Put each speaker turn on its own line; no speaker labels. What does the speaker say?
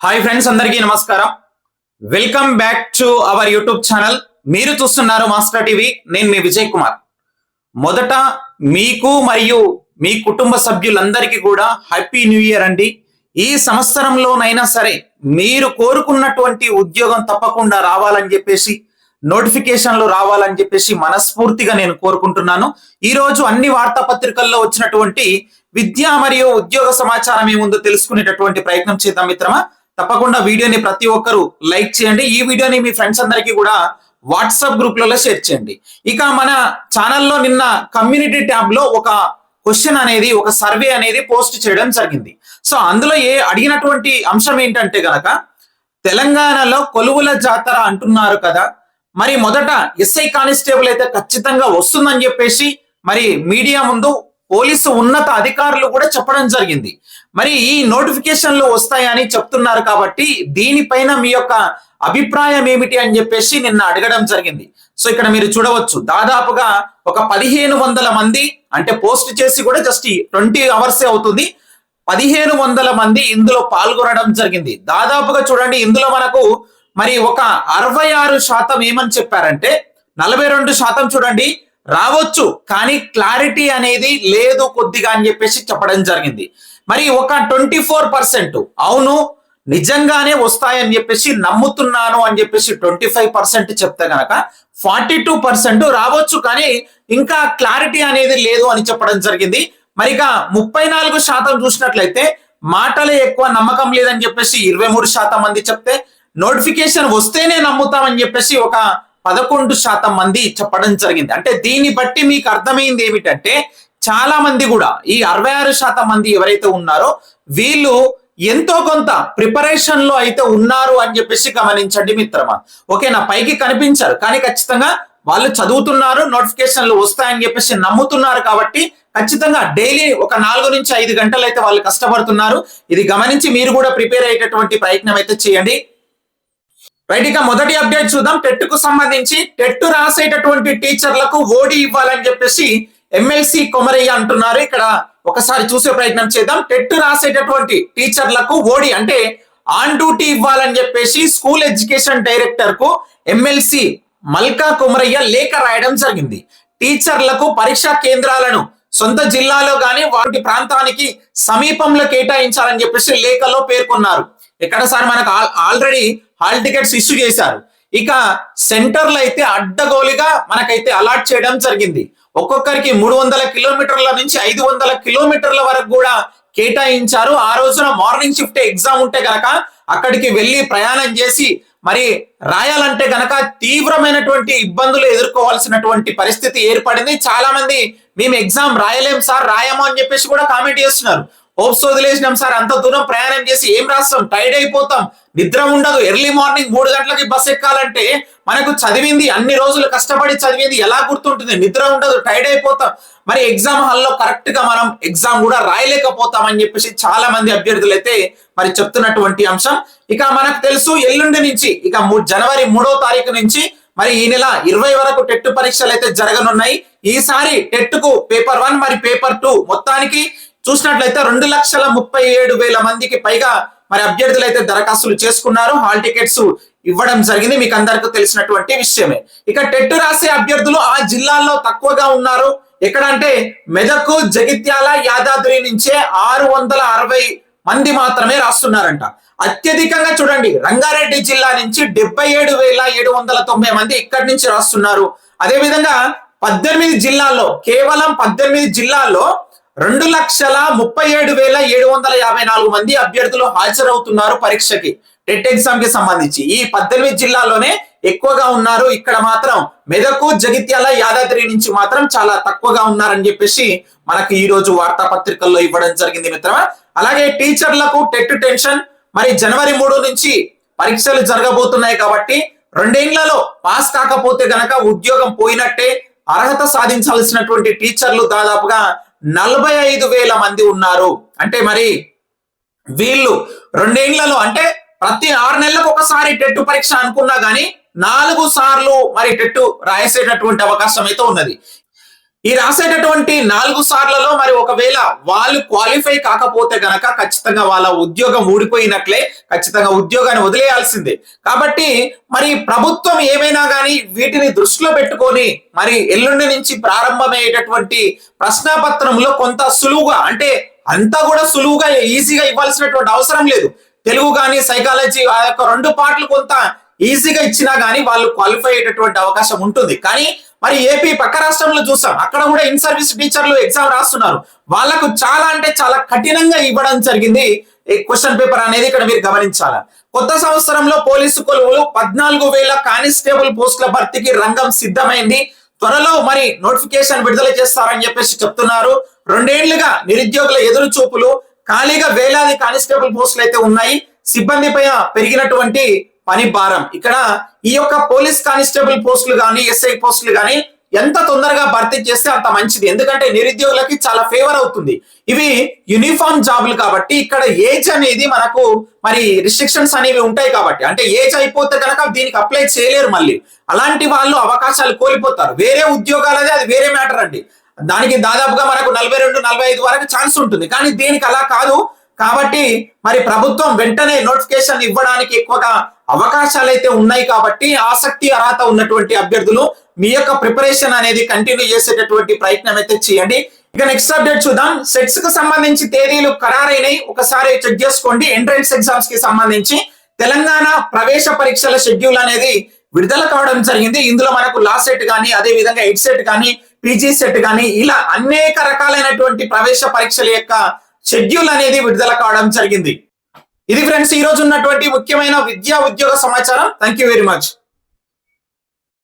Hi friends అందరికీ నమస్కారం. Welcome back to our YouTube channel మీరు చూస్తున్నారు మాస్టర్ టీవీ నేను మీ విజయ్ కుమార్. మొదట మీకు మరియు మీ కుటుంబ సభ్యులందరికీ కూడా హ్యాపీ న్యూ ఇయర్ అండి. ఈ సంవత్సరంలోనైనా సరే మీరు కోరుకున్నటువంటి ఉద్యోగం తప్పకుండా రావాలని చెప్పేసి నోటిఫికేషన్లు రావాలని చెప్పేసి మనస్ఫూర్తిగా నేను కోరుకుంటున్నాను. ఈ రోజు అన్ని వార్తాపత్రికల్లో వచ్చినటువంటి విద్య మరియు ఉద్యోగ సమాచారం ఏముందో ముందు తెలుసుకునేటటువంటి ప్రయత్నం చేద్దాం మిత్రమా. తప్పకుండా వీడియోని ప్రతి ఒక్కరు లైక్ చేయండి. ఈ వీడియోని మీ ఫ్రెండ్స్ అందరికీ కూడా వాట్సాప్ గ్రూప్లలో షేర్ చేయండి. ఇక మన ఛానల్లో నిన్న కమ్యూనిటీ ట్యాబ్లో ఒక క్వశ్చన్ అనేది ఒక సర్వే అనేది పోస్ట్ చేయడం జరిగింది. సో అందులో ఏ అడిగినటువంటి అంశం ఏంటంటే గనక తెలంగాణలో కొలువుల జాతర అంటున్నారు కదా మరి మొదట ఎస్ఐ కానిస్టేబుల్ అయితే ఖచ్చితంగా వస్తుందని చెప్పేసి మరి మీడియా ముందు పోలీసు ఉన్నత అధికారులు కూడా చెప్పడం జరిగింది. మరి ఈ నోటిఫికేషన్లు వస్తాయని చెప్తున్నారు కాబట్టి దీనిపైన మీ యొక్క అభిప్రాయం ఏమిటి అని చెప్పేసి నిన్న అడగడం జరిగింది. సో ఇక్కడ మీరు చూడవచ్చు. దాదాపుగా ఒక పదిహేను వందల మంది అంటే పోస్ట్ చేసి కూడా జస్ట్ ట్వంటీ అవర్సే అవుతుంది. పదిహేను వందల మంది ఇందులో పాల్గొనడం జరిగింది. దాదాపుగా చూడండి ఇందులో మనకు మరి ఒక అరవై ఆరు శాతం ఏమని చెప్పారంటే నలభై రెండు శాతం చూడండి రావచ్చు కానీ క్లారిటీ అనేది లేదు కొద్దిగా అని చెప్పేసి చెప్పడం జరిగింది. మరి ఒక ట్వంటీ ఫోర్ పర్సెంట్ అవును నిజంగానే వస్తాయని చెప్పేసి నమ్ముతున్నాను అని చెప్పేసి ట్వంటీ ఫైవ్ పర్సెంట్ చెప్తే గనక ఫార్టీ టూ పర్సెంట్ రావచ్చు కానీ ఇంకా క్లారిటీ అనేది లేదు అని చెప్పడం జరిగింది. మరి ఇక ముప్పై నాలుగు శాతం చూసినట్లయితే మాటలే ఎక్కువ నమ్మకం లేదని చెప్పేసి ఇరవై మూడు శాతం మంది చెప్తే నోటిఫికేషన్ వస్తేనే నమ్ముతామని చెప్పేసి ఒక పదకొండు శాతం మంది చెప్పడం జరిగింది. అంటే దీన్ని బట్టి మీకు అర్థమైంది ఏమిటంటే చాలా మంది కూడా ఈ అరవై ఆరు శాతం మంది ఎవరైతే ఉన్నారో వీళ్ళు ఎంతో కొంత ప్రిపరేషన్లో అయితే ఉన్నారు అని చెప్పేసి గమనించండి మిత్రమా. ఓకేనా? పైకి కనిపించారు. కానీ ఖచ్చితంగా వాళ్ళు చదువుతున్నారు నోటిఫికేషన్లు వస్తాయని చెప్పేసి నమ్ముతున్నారు కాబట్టి ఖచ్చితంగా డైలీ ఒక నాలుగు నుంచి ఐదు గంటలు అయితే వాళ్ళు కష్టపడుతున్నారు. ఇది గమనించి మీరు కూడా ప్రిపేర్ అయ్యేటటువంటి ప్రయత్నం అయితే చేయండి. రైట్ ఇక మొదటి అప్డేట్ చూద్దాం. టెట్కు సంబంధించి టెట్ రాసేటటువంటి టీచర్లకు ఓడి ఇవ్వాలని చెప్పేసి ఎమ్మెల్సీ కొమరయ్య అంటున్నారు. ఇక్కడ ఒకసారి చూసే ప్రయత్నం చేద్దాం. టెట్ రాసేటటువంటి టీచర్లకు ఓడి అంటే ఆన్ డ్యూటీ ఇవ్వాలని చెప్పేసి స్కూల్ ఎడ్యుకేషన్ డైరెక్టర్కు ఎమ్మెల్సీ మల్కా కొమరయ్య లేఖ రాయడం జరిగింది. టీచర్లకు పరీక్షా కేంద్రాలను సొంత జిల్లాలో గాని వాటి ప్రాంతానికి సమీపంలో కేటాయించాలని చెప్పేసి లేఖలో పేర్కొన్నారు. ఎక్కడ సార్ మనకు ఆల్రెడీ హాల్ టికెట్స్ ఇష్యూ చేశారు. ఇక సెంటర్లు అయితే అడ్డగోలుగా మనకైతే అలాట్ చేయడం జరిగింది. ఒక్కొక్కరికి మూడు వందల కిలోమీటర్ల నుంచి ఐదు వందల కిలోమీటర్ల వరకు కూడా కేటాయించారు. ఆ రోజున మార్నింగ్ షిఫ్ట్ ఎగ్జామ్ ఉంటే గనక అక్కడికి వెళ్ళి ప్రయాణం చేసి మరి రాయాలంటే గనక తీవ్రమైనటువంటి ఇబ్బందులు ఎదుర్కోవాల్సినటువంటి పరిస్థితి ఏర్పడింది. చాలా మంది మేము ఎగ్జామ్ రాయలేం సార్ రాయము అని చెప్పేసి కూడా కామెంట్ చేస్తున్నారు. హోప్స్ వదిలేసినాం సార్. అంత దూరం ప్రయాణం చేసి ఏం రాస్తాం? టైర్డ్ అయిపోతాం. నిద్ర ఉండదు. ఎర్లీ మార్నింగ్ మూడు గంటలకి బస్ ఎక్కాలంటే మనకు చదివింది అన్ని రోజులు కష్టపడి చదివింది ఎలా గుర్తుంటుంది? నిద్ర ఉండదు టైర్డ్ అయిపోతాం. మరి ఎగ్జామ్ హాల్లో కరెక్ట్గా మనం ఎగ్జామ్ కూడా రాయలేకపోతాం అని చెప్పేసి చాలా మంది అభ్యర్థులు అయితే మరి చెప్తున్నటువంటి అంశం. ఇక మనకు తెలుసు ఎల్లుండి నుంచి ఇక జనవరి మూడో తారీఖు నుంచి మరి ఈ నెల ఇరవై వరకు టెట్ పరీక్షలు అయితే జరగనున్నాయి. ఈసారి టెట్కు పేపర్ వన్ మరి పేపర్ టూ మొత్తానికి చూసినట్లయితే రెండు లక్షల ముప్పై ఏడు వేల మందికి పైగా మరి అభ్యర్థులు అయితే దరఖాస్తులు చేసుకున్నారు. హాల్ టికెట్స్ ఇవ్వడం జరిగింది. మీకు అందరికీ తెలిసినటువంటి విషయమే. ఇక టెట్ రాసే అభ్యర్థులు ఆ జిల్లాల్లో తక్కువగా ఉన్నారు. ఎక్కడ అంటే మెదకు జగిత్యాల యాదాద్రి నుంచే ఆరు వందల అరవై మంది మాత్రమే రాస్తున్నారంట. అత్యధికంగా చూడండి రంగారెడ్డి జిల్లా నుంచి డెబ్బై ఏడు వేల ఏడు వందల తొంభై మంది ఇక్కడి నుంచి రాస్తున్నారు. అదేవిధంగా పద్దెనిమిది జిల్లాల్లో కేవలం పద్దెనిమిది జిల్లాల్లో రెండు లక్షల ముప్పై ఏడు వేల ఏడు వందల యాభై నాలుగు మంది అభ్యర్థులు హాజరవుతున్నారు పరీక్షకి. టెట్ ఎగ్జామ్కి సంబంధించి. ఈ పద్దెనిమిది జిల్లాల్లోనే ఎక్కువగా ఉన్నారు. ఇక్కడ మాత్రం మెదకు జగిత్యాల యాదాద్రి నుంచి మాత్రం చాలా తక్కువగా ఉన్నారని చెప్పేసి మనకు ఈ రోజు వార్తాపత్రికల్లో ఇవ్వడం జరిగింది మిత్రమా. అలాగే టీచర్లకు టెట్ టెన్షన్. మరి జనవరి మూడు నుంచి పరీక్షలు జరగబోతున్నాయి కాబట్టి రెండేళ్ళలో పాస్ కాకపోతే గనక ఉద్యోగం పోయినట్టే అర్హత సాధించాల్సినటువంటి టీచర్లు దాదాపుగా నలభై ఐదు వేల మంది ఉన్నారు. అంటే మరి వీళ్ళు రెండేళ్ళలో అంటే ప్రతి ఆరు నెలలకు ఒకసారి టెట్టు పరీక్ష అనుకున్నా గానీ నాలుగు సార్లు మరి టెట్టు రాసేటటువంటి అవకాశం అయితే ఉన్నది. ఈ రాసేటటువంటి నాలుగు సార్లలో మరి ఒకవేళ వాళ్ళు క్వాలిఫై కాకపోతే గనక ఖచ్చితంగా వాళ్ళ ఉద్యోగం ఊడిపోయినట్లే ఖచ్చితంగా ఉద్యోగాన్ని వదిలేయాల్సిందే. కాబట్టి మరి ప్రభుత్వం ఏమైనా కానీ వీటిని దృష్టిలో పెట్టుకొని మరి ఎల్లుండి నుంచి ప్రారంభమయ్యేటటువంటి ప్రశ్నాపత్రంలో కొంత సులువుగా అంటే అంతా కూడా సులువుగా ఈజీగా ఇవ్వాల్సినటువంటి అవసరం లేదు. తెలుగు కానీ సైకాలజీ ఆ యొక్క రెండు పాటలు కొంత ఈజీగా ఇచ్చినా కానీ వాళ్ళు క్వాలిఫై అయ్యేటటువంటి అవకాశం ఉంటుంది. కానీ మరి ఏపీ పక్క రాష్ట్రంలో చూసాం అక్కడ కూడా ఇన్ సర్వీస్ టీచర్లు ఎగ్జామ్ రాస్తున్నారు. వాళ్ళకు చాలా అంటే చాలా కఠినంగా ఇవ్వడం జరిగింది. ఈ క్వశ్చన్ పేపర్ అనేది ఇక్కడ మీరు గమనించాల. కొత్త సంవత్సరంలో పోలీసు కొలువులు పద్నాలుగు వేల కానిస్టేబుల్ పోస్టుల భర్తీకి రంగం సిద్ధమైంది. త్వరలో మరి నోటిఫికేషన్ విడుదల చేస్తారని చెప్పేసి చెప్తున్నారు. రెండేళ్ళుగా నిరుద్యోగుల ఎదురు చూపులు ఖాళీగా వేలాది కానిస్టేబుల్ పోస్టులు అయితే ఉన్నాయి సిబ్బందిపై పెరిగినటువంటి పని భారం. ఇక్కడ ఈ యొక్క పోలీస్ కానిస్టేబుల్ పోస్టులు కానీ ఎస్ఐ పోస్టులు కానీ ఎంత తొందరగా భర్తీ చేస్తే అంత మంచిది. ఎందుకంటే నిరుద్యోగులకి చాలా ఫేవర్ అవుతుంది. ఇవి యూనిఫామ్ జాబులు కాబట్టి ఇక్కడ ఏజ్ అనేది మనకు మరి రిస్ట్రిక్షన్స్ అనేవి ఉంటాయి కాబట్టి. అంటే ఏజ్ అయిపోతే కనుక దీనికి అప్లై చేయలేరు మళ్ళీ. అలాంటి వాళ్ళు అవకాశాలు కోల్పోతారు. వేరే ఉద్యోగాలదే అది వేరే మ్యాటర్ అండి. దానికి దాదాపుగా మనకు నలభై రెండు నలభై ఐదు వరకు ఛాన్స్ ఉంటుంది. కానీ దీనికి అలా కాదు. కాబట్టి మరి ప్రభుత్వం వెంటనే నోటిఫికేషన్ ఇవ్వడానికి ఎక్కువగా అవకాశాలు అయితే ఉన్నాయి కాబట్టి ఆసక్తి అర్హత ఉన్నటువంటి అభ్యర్థులు మీ యొక్క ప్రిపరేషన్ అనేది కంటిన్యూ చేసేటటువంటి ప్రయత్నం అయితే చేయండి. ఇక నెక్స్ట్ అప్డేట్ చూద్దాం. సెట్స్కు సంబంధించి తేదీలు ఖరారైనవి ఒకసారి చెక్ చేసుకోండి. ఎంట్రన్స్ ఎగ్జామ్స్కి సంబంధించి తెలంగాణ ప్రవేశ పరీక్షల షెడ్యూల్ అనేది విడుదల కావడం జరిగింది. ఇందులో మనకు లా సెట్ కానీ అదే విధంగా ఎడ్ సెట్ కానీ పీజీ సెట్ కానీ ఇలా అనేక రకాలైనటువంటి ప్రవేశ పరీక్షల యొక్క షెడ్యూల్ అనేది విడుదల కావడం జరిగింది. ఇది ఫ్రెండ్స్ ఈ రోజు ఉన్నటువంటి ముఖ్యమైన విద్యా ఉద్యోగ సమాచారం. Thank you very much